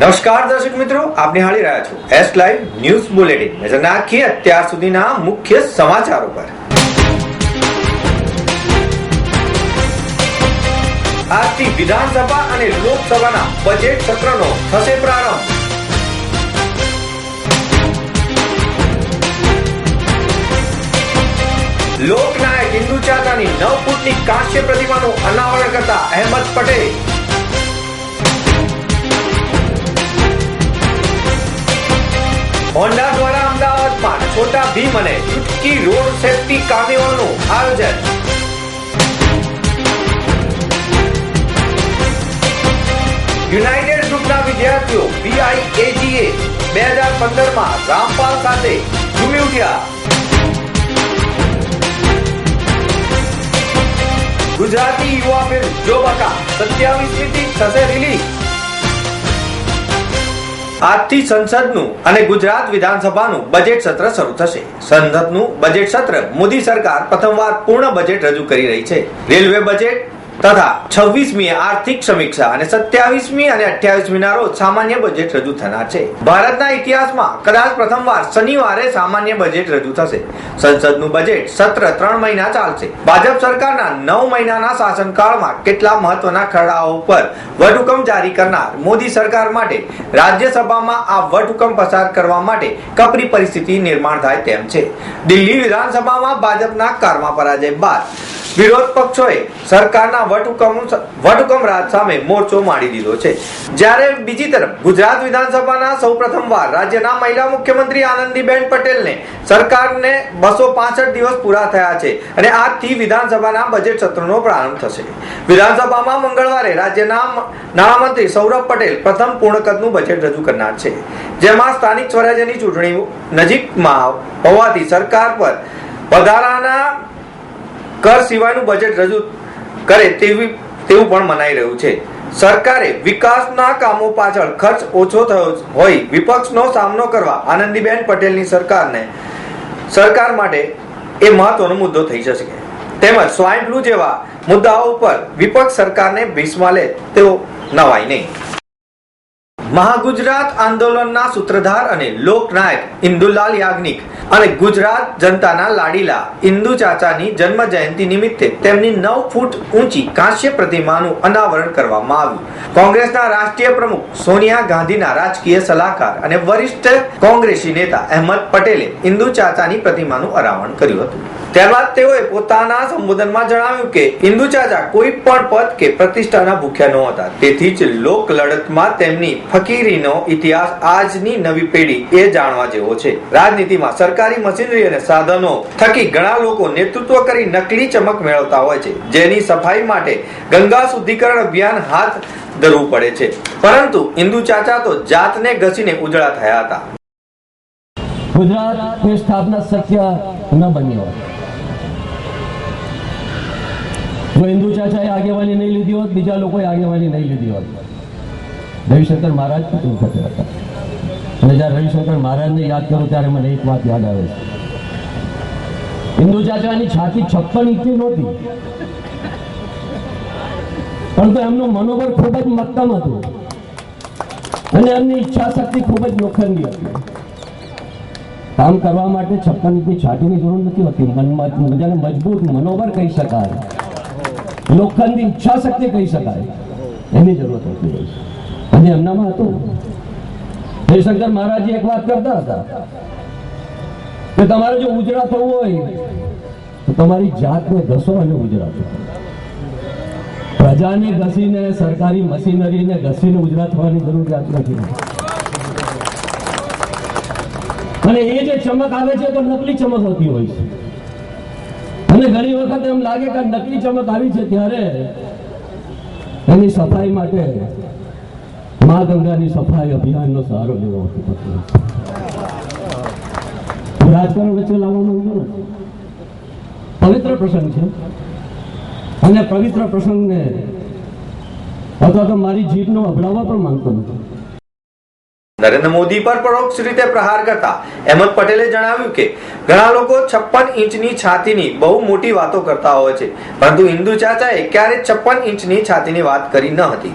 નમસ્કાર દર્શક મિત્રો, આપ નિહાળી રહ્યા છો એસ લાઈવ ન્યૂઝ બુલેટિન નજર નાખીએ અત્યાર સુધીના મુખ્ય સમાચારો પર. આજથી વિધાનસભા અને લોકસભાના બજેટ સત્રનો થશે પ્રારંભ. લોકનાયક હિન્દુ ચાચાની નવ ફૂટની કાંસ્ય પ્રતિમાનું અનાવરણ કરતા અહેમદ પટેલ હોન્ડા દ્વારા અમદાવાદમાં છોટા ભીમ અને ચુટકી રોડ સેફટી કાર્નિવલનું આયોજન. યુનાઇટેડ ગ્રુપના વિદ્યાર્થીઓ બીઆઈએજીએ બે હજાર પંદરમાં રામપાલ સાથે ઝૂમી ઉઠ્યા. ગુજરાતી યુવા ફિલ્મ જો બકા સત્યાવીસમી થી થશે રિલીઝ. આજથી સંસદનું અને ગુજરાત વિધાનસભાનું બજેટ સત્ર શરૂ થશે. સંસદનું બજેટ સત્ર મોદી સરકાર પ્રથમવાર પૂર્ણ બજેટ રજૂ કરી રહી છે. રેલવે બજેટ તથા છવ્વીસમી આર્થિક સમીક્ષા અને સત્યાવીસમી અને અઠ્યાવીસમી ના રોજ સામાન્ય બજેટ રજૂ થનાર છે. ભારતના ઇતિહાસમાં કદાચ પ્રથમવાર શનિવારે સામાન્ય બજેટ રજૂ થશે. સંસદનું બજેટ સત્ર ત્રણ મહિના ચાલશે. ભાજપ સરકારના નવ મહિનાના શાસનકાળમાં કેટલા મહત્વના ખરડાઓ પર વટહુકમ જારી કરનાર મોદી સરકાર માટે, રાજ્યસભામાં આ વટહુકમ પસાર કરવા માટે કપરી પરિસ્થિતિ નિર્માણ થાય તેમ છે. દિલ્હી વિધાનસભામાં ભાજપના કારમાં પરાજય બાદ વિરોધ પક્ષોએ સરકારના વટહુકમ વટહુકમ રાજ સામે મોરચો માડી દીધો છે. જ્યારે બીજી તરફ ગુજરાત વિધાનસભાના સૌ પ્રથમવાર રાજ્યના મહિલા મુખ્યમંત્રી આનંદીબેન પટેલને સરકારને બસો દિવસ પૂરા થયા છે અને આજથી વિધાનસભાના બજેટ સત્રનો પ્રારંભ થશે. વિધાનસભામાં મંગળવારે રાજ્યના નાણામંત્રી સૌરભ પટેલ પ્રથમ પૂર્ણ કદનું બજેટ રજૂ કરનાર છે. જેમાં સ્થાનિક સ્વરાજ્યની ચૂંટણી નજીકમાં હોવાથી સરકાર પર વધારાના કર સિવાયનું બજેટ રજૂ કરે તેવી તેવું પણ મનાઈ રહ્યું છે. સરકારે વિકાસના કામો પાછળ ખર્ચ ઓછો થયો હોય, વિપક્ષનો સામનો કરવા આનંદીબેન પટેલની સરકારને સરકાર માટે એ મહત્વનો મુદ્દો થઈ શકે તેમજ સ્વાઇન ફ્લૂ જેવા મુદ્દાઓ ઉપર વિપક્ષ સરકારને ભીસમાં તેવો નવાય નહીં. મહાગુજરાત આંદોલનના સૂત્રધાર અને લોકનાયક ઇન્દુલાલ યાજ્ઞિક અને ગુજરાત જનતાના લાડીલા ઇન્દુ ચાચાની જન્મ જયંતિ નિમિત્તે તેમની નવ ફૂટ ઊંચી કાંસ્ય પ્રતિમાનું અનાવરણ કરવામાં આવ્યું. કોંગ્રેસના રાષ્ટ્રીય પ્રમુખ સોનિયા ગાંધીના રાજકીય સલાહકાર અને વરિષ્ઠ કોંગ્રેસી નેતા અહેમદ પટેલે ઇન્દુ ચાચાની પ્રતિમાનું અનાવરણ કર્યું હતું. ત્યારબાદ તેઓએ પોતાના સંબોધનમાં જણાવ્યું કે ઇન્દુ કોઈ પણ પદ કે પ્રતિષ્ઠાના ભૂખ્યા નહોતા તેથી જ લોક લડતમાં તેમની ફકીરીનો ઇતિહાસ આજની નવી પેઢી એ જાણવા જેવો છે. રાજનીતિમાં સરકારી મશીનરી અને સાધનો થકી ઘણા લોકો નેતૃત્વ કરી નકલી ચમક મેળવતા હોય છે. જેની સફાઈ માટે ગંગા શુદ્ધિકરણ અભિયાન હાથ ધરવું પડે છે. પરંતુ ઇન્દુ ચાચા તો જાતને ઘસીને ઉજળા થયા હતા. ગુજરાતની સ્થાપના શક્ય ન બની હોત હિન્દુ ચાચાએ આગેવાની નહીં લીધી હોત, બીજા લોકોએ આગેવાની નહીં લીધી હોત. રવિશંકર મહારાજ પણ વખતે હતા. અને જ્યારે રવિશંકર મહારાજને યાદ કરું ત્યારે મને એક વાત યાદ આવે છે. હિન્દુ ચાચાની છાતી છપ્પન ઇંચની નહોતી. પરંતુ એમનું મનોબળ ખૂબ જ મક્કમ હતું. અને એમની ઈચ્છા શક્તિ ખૂબ જ લોખંડી હતી. કામ કરવા માટે છપ્પન ઇંચની છાતીની જરૂર નથી હોતી. મનમાં મજાને મજબૂત મનોબળ કહી શકાય. લોખંડની ઈચ્છા શક્તિ કહી શકાય. એની જરૂરત હતી અને એમનામાં હતું. જયશંકર મહારાજ એક વાત કરતા હતા કે તમારે જો ઉજળા થવું હોય, તો તમારી જાતને ઘસો અને ઉજળા થવું. પ્રજાને ઘસીને, સરકારી મશીનરીને ઘસીને ઉજળા થવાની જરૂરિયાત નથી. અને એ જે ચમક આવે છે તો નકલી ચમક હોતી હોય છે. અને ઘણી વખત એમ લાગે કે નકલી ચમક આવી છે ત્યારે એની સફાઈ માટે મા ગંગાની સફાઈ અભિયાનનો સહારો લેવો રાજકારણ વચ્ચે લાવવા માંગતો ને. પવિત્ર પ્રસંગ છે. અને પવિત્ર પ્રસંગને અથવા તો મારી જીભનો અભડાવવા પણ માંગતો નથી. નરેન્દ્ર મોદી પર પરોક્ષ રીતે પ્રહાર કરતા અહેમદ પટેલે જણાવ્યું કે, ઘણા લોકો છપ્પન ઇંચની છાતીની બહુ મોટી વાતો કરતા હોય છે, પરંતુ હિન્દુ ચાચાએ ક્યારેય છપ્પન ઇંચની છાતીની વાત કરી ન હતી.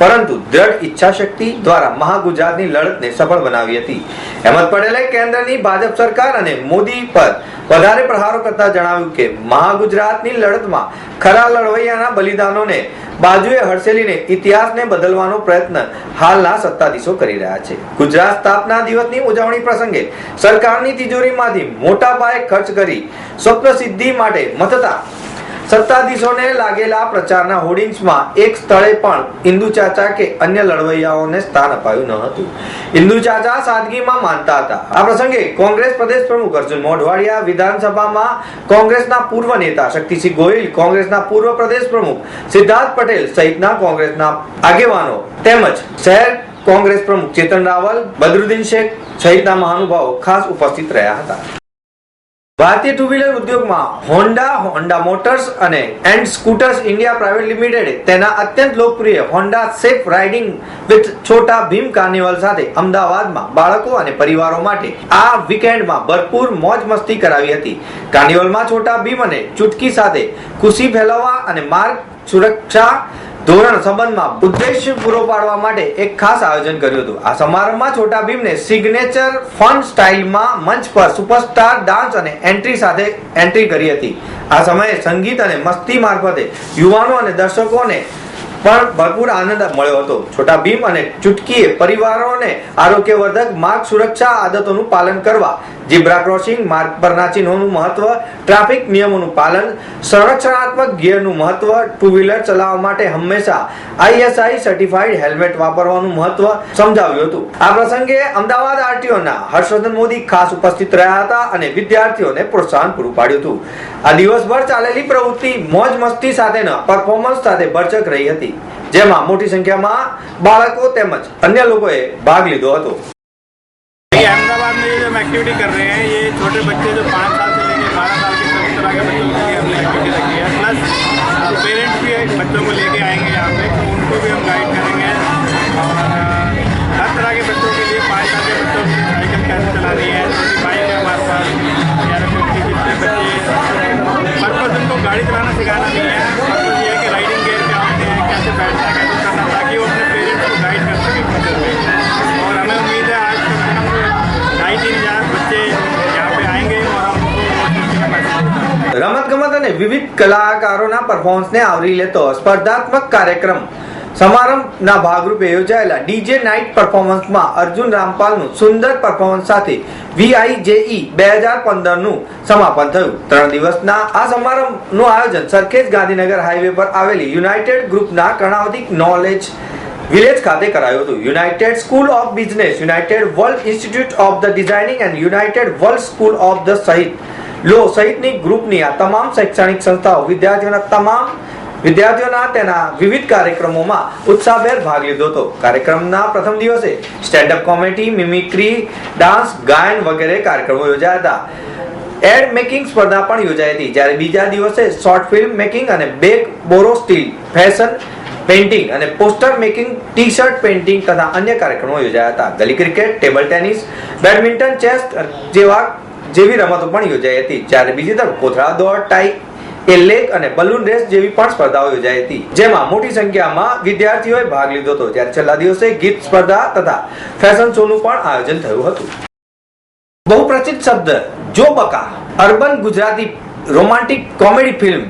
પરંતુ દ્રઢ ઈચ્છાશક્તિ દ્વારા મહાગુજરાતની લડતને સફળ બનાવી હતી. હેમંત પટેલે કેન્દ્રની ભાજપ સરકાર અને મોદી પર વધારે પ્રહારો કરતા જણાવ્યું કે મહાગુજરાતની લડતમાં ખરા લડવૈયાના બલિદાનોને બાજુએ હડસેલીને ઇતિહાસને બદલવાનો પ્રયત્ન હાલના સત્તાધીશો કરી રહ્યા છે. ગુજરાત સ્થાપના દિવસની ઉજવણી પ્રસંગે સરકારની તિજોરીમાંથી મોટા પાયે ખર્ચ કરી સ્વપ્ન સિદ્ધિ માટે મથતા સત્તાધીશોને લાગેલા પ્રચારના હોર્ડિંગ્સમાં એક સ્થળે પણ ઇન્દુ ચાચા કે અન્ય લડવૈયાઓને સ્થાન અપાયું ન હતું. ઇન્દુ ચાચા સાદગીમાં માનતા હતા. આ પ્રસંગે કોંગ્રેસ પ્રદેશ પ્રમુખ અર્જુન મોઢવાડિયા, વિધાનસભામાં કોંગ્રેસના પૂર્વ નેતા શક્તિસિંહ ગોહિલ કોંગ્રેસના પૂર્વ પ્રદેશ પ્રમુખ સિદ્ધાર્થ પટેલ સહિતના કોંગ્રેસના આગેવાનો તેમજ શહેર કોંગ્રેસ પ્રમુખ ચેતન રાવલ, બદરુદ્દીન શેખ સહિતના મહાનુભાવો ખાસ ઉપસ્થિત રહ્યા હતા. ભારતીય ટુ વ્હીલર ઉદ્યોગમાં હોન્ડા હોન્ડા મોટર્સ અને એન્ડ સ્કૂટર્સ ઇન્ડિયા પ્રાઇવેટ લિમિટેડે તેના અત્યંત લોકપ્રિય Honda safe riding with Chhota Bheem carnival સાથે અમદાવાદમાં બાળકો અને પરિવારો માટે આ વીકેન્ડમાં ભરપૂર મોજ મસ્તી કરાવી હતી. કાર્નિવલમાં છોટા ભીમ અને ચુટકી સાથે ખુશી ફેલાવવા અને માર્ગ સુરક્ષા ધોરણ સંબંધમાં ઉદ્દેશ્ય પૂરો પાડવા માટે એક ખાસ આયોજન કર્યું હતું. આ સમારંભમાં છોટા ભીમને સિગ્નેચર ફન સ્ટાઇલમાં મંચ પર સુપરસ્ટાર ડાન્સ અને એન્ટ્રી સાથે એન્ટ્રી કરી હતી. આ સમયે સંગીત અને મસ્તી મારફતે યુવાનો અને દર્શકોને પણ ભરપૂર આનંદ મળ્યો હતો. છોટા ભીમ અને ચુટકીએ પરિવારોને આરોગ્યવર્ધક માર્ગ સુરક્ષા આદતોનું પાલન કરવા ઝીબ્રા ક્રોસિંગ માર્ગ પરના ચિહ્નોનું મહત્વ, ટ્રાફિક નિયમોનું પાલન, સંરક્ષણાત્મક ગિયરનું મહત્વ ટુ વ્હીલર ચલાવવા માટે હંમેશા આઈએસઆઈ સર્ટિફાઈડ હેલ્મેટ વાપરવાનું મહત્વ સમજાવ્યું હતું. આ પ્રસંગે અમદાવાદ આરટીઓના હર્ષવર્ધન મોદી ખાસ ઉપસ્થિત રહ્યા હતા અને વિદ્યાર્થીઓને પ્રોત્સાહન પૂરું પાડ્યું હતું. આ દિવસભર ચાલેલી પ્રવૃત્તિ મોજ મસ્તી સાથેના પરફોર્મન્સ સાથે ભરચક રહી હતી. જેમાં મોટી સંખ્યામાં બાળકો તેમજ અન્ય લોકોએ ભાગ લીધો હતો. हम एक्टिविटी कर रहे हैं ये छोटे बच्चे जो पाँच साल से लेकर बारह साल के सभी तरह के बच्चों के लिए हमने एक्टिविटी रखी है प्लस पेरेंट्स भी बच्चों को लेके અને વિવિધ કલાકારોના પરફોર્મન્સને આવરી લેતો સ્પર્ધાત્મક કાર્યક્રમ સમારંભના ભાગરૂપે યોજાયેલા ડીજે નાઇટ પરફોર્મન્સમાં અર્જુન રામપાલનું સુંદર પરફોર્મન્સ સાથે વીઆઈજેઈ બે હજાર પંદરનું સમાપન થયું. ત્રણ દિવસના આ સમારંભનું આયોજન સરખેજ ગાંધીનગર હાઈવે પર આવેલી યુનાઇટેડ ગ્રુપના કર્ણાવધિક નોલેજ વિલેજ ખાતે કરાયું હતું. United school of business, united world institute of the designing and united world school of the સહિત લો સહિતની ગ્રુપની આ તમામ શૈક્ષણિક સંસ્થાઓ વિદ્યાર્થીઓના તમામ વિદ્યાર્થીઓના તેના વિવિધ કાર્યક્રમોમાં ઉત્સાહભેર ભાગ લીધો હતો. કાર્યક્રમના પ્રથમ દિવસે સ્ટેન્ડઅપ કોમેડી, મિમિક્રી, ડાન્સ, ગાયન વગેરે કાર્યક્રમો યોજાયા હતા. એડ મેકિંગ સ્પર્ધા પણ યોજાઈ હતી. જ્યારે બીજા દિવસે શોર્ટ ફિલ્મ મેકિંગ અને બેક બોરો સ્ટીલ, ફેશન પેઇન્ટિંગ અને poster making T shirt painting તથા અન્ય કાર્યક્રમો યોજાયા હતા. ગલી cricket, table tennis, badminton, chess જેવા જેવી રમતો પણ યોજાઈ હતી, જ્યારે બીજી તરફ કોથળા દોડ ટાઈ લેક અને બલૂન રેસ જેવી પણ સ્પર્ધાઓ યોજાઈ હતી. જેમાં મોટી સંખ્યામાં વિદ્યાર્થીઓએ ભાગ લીધો હતો, જ્યારે છેલ્લા દિવસે ગીત સ્પર્ધા તથા ફેશન શોનું પણ આયોજન થયું હતું. બહુપ્રચિત શબ્દ, Jo Baka, urban Gujarati romantic comedy film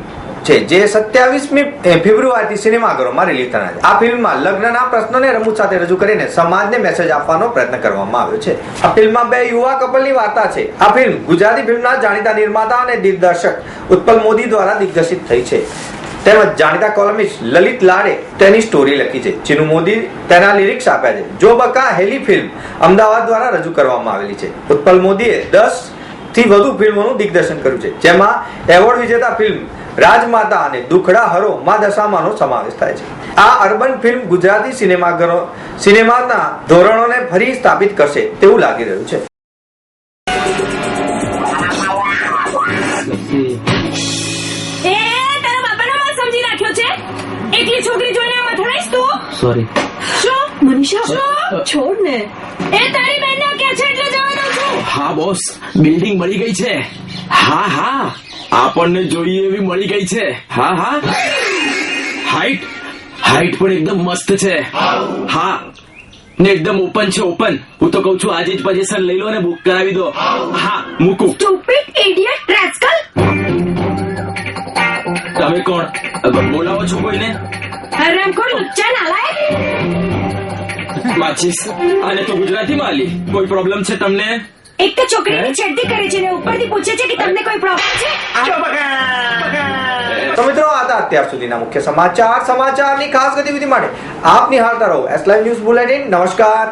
છે. જે સત્યાવીસમી ફેબ્રુઆરીથી સિનેમાઘરોમાં રિલીઝ થનાર છે. આ ફિલ્મમાં લગ્નના પ્રશ્નોને રમૂજ સાથે રજૂ કરીને સમાજને મેસેજ આપવાનો પ્રયત્ન કરવામાં આવ્યો છે. આ ફિલ્મમાં બે યુવા કપલની વાર્તા છે. આ ફિલ્મ ગુજરાતી ફિલ્મના જાણીતા નિર્માતા અને દિગ્દર્શક ઉત્પલ મોદી દ્વારા દિગ્દર્શિત થઈ છે. તેમજ જાણીતા કોલમિસ્ટ લલિત લાડે તેની સ્ટોરી લખી છે. ચિનુ મોદી તેના લિરિક્સ આપ્યા છે. જો બકા હેલી ફિલ્મ અમદાવાદ દ્વારા રજૂ કરવામાં આવેલી છે. ઉત્પલ મોદીએ દસથી વધુ ફિલ્મોનું દિગ્દર્શન કર્યું છે. જેમાં એવોર્ડ વિજેતા ફિલ્મ રાજમાતા અને દુખડા હરો મા દશામાનો સમાવેશ થાય છે. આ અર્બન ફિલ્મ ગુજરાતી સિનેમાઘરો સિનેમાના ધોરણોને ફરી સ્થાપિત કરશે તેવું લાગી રહ્યું છે. એ તારા બાપાનો વાત સમજી રાખ્યો છે? એકલી છોકરી જોઈને આમાં તું? સોરી શું? મનીષા શું? છોડ ને એ તારી બહેનને કે છે એટલે જવા દઉં છું? હા બોસ બિલ્ડિંગ મળી ગઈ છે. હા હા. આપણને જોઈએ એવી મળી ગઈ છે. હા હા. હાઈટ હાઈટ પણ એકદમ મસ્ત છે. હા. ને એકદમ ઓપન છે ઓપન હું તો કઉ છું આજે જ પજેશન લઈ લો ને બુક કરાવી દો. હા મૂકું. સ્ટુપિડ ઇડિયટ રેસ્કલ તમે કોણ? બોલાવો છો કોઈને? હરામખોર લુચ્ચા નાલાયક? માચીસ આને તો ગુજરાતીમાં આલી. કોઈ પ્રોબ્લેમ છે તમને? એક તો છોકરીની છેડતી કરે છે ને ઉપરથી પૂછે છે કે તમને કોઈ પ્રોબ્લેમ છે? તો મિત્રો આ હતા અત્યાર સુધીના મુખ્ય સમાચાર. સમાચારની ખાસ ગતિવિધિ માટે આપ નિહાળતા રહો. એસ લાઈવ ન્યૂઝ બુલેટિન નમસ્કાર.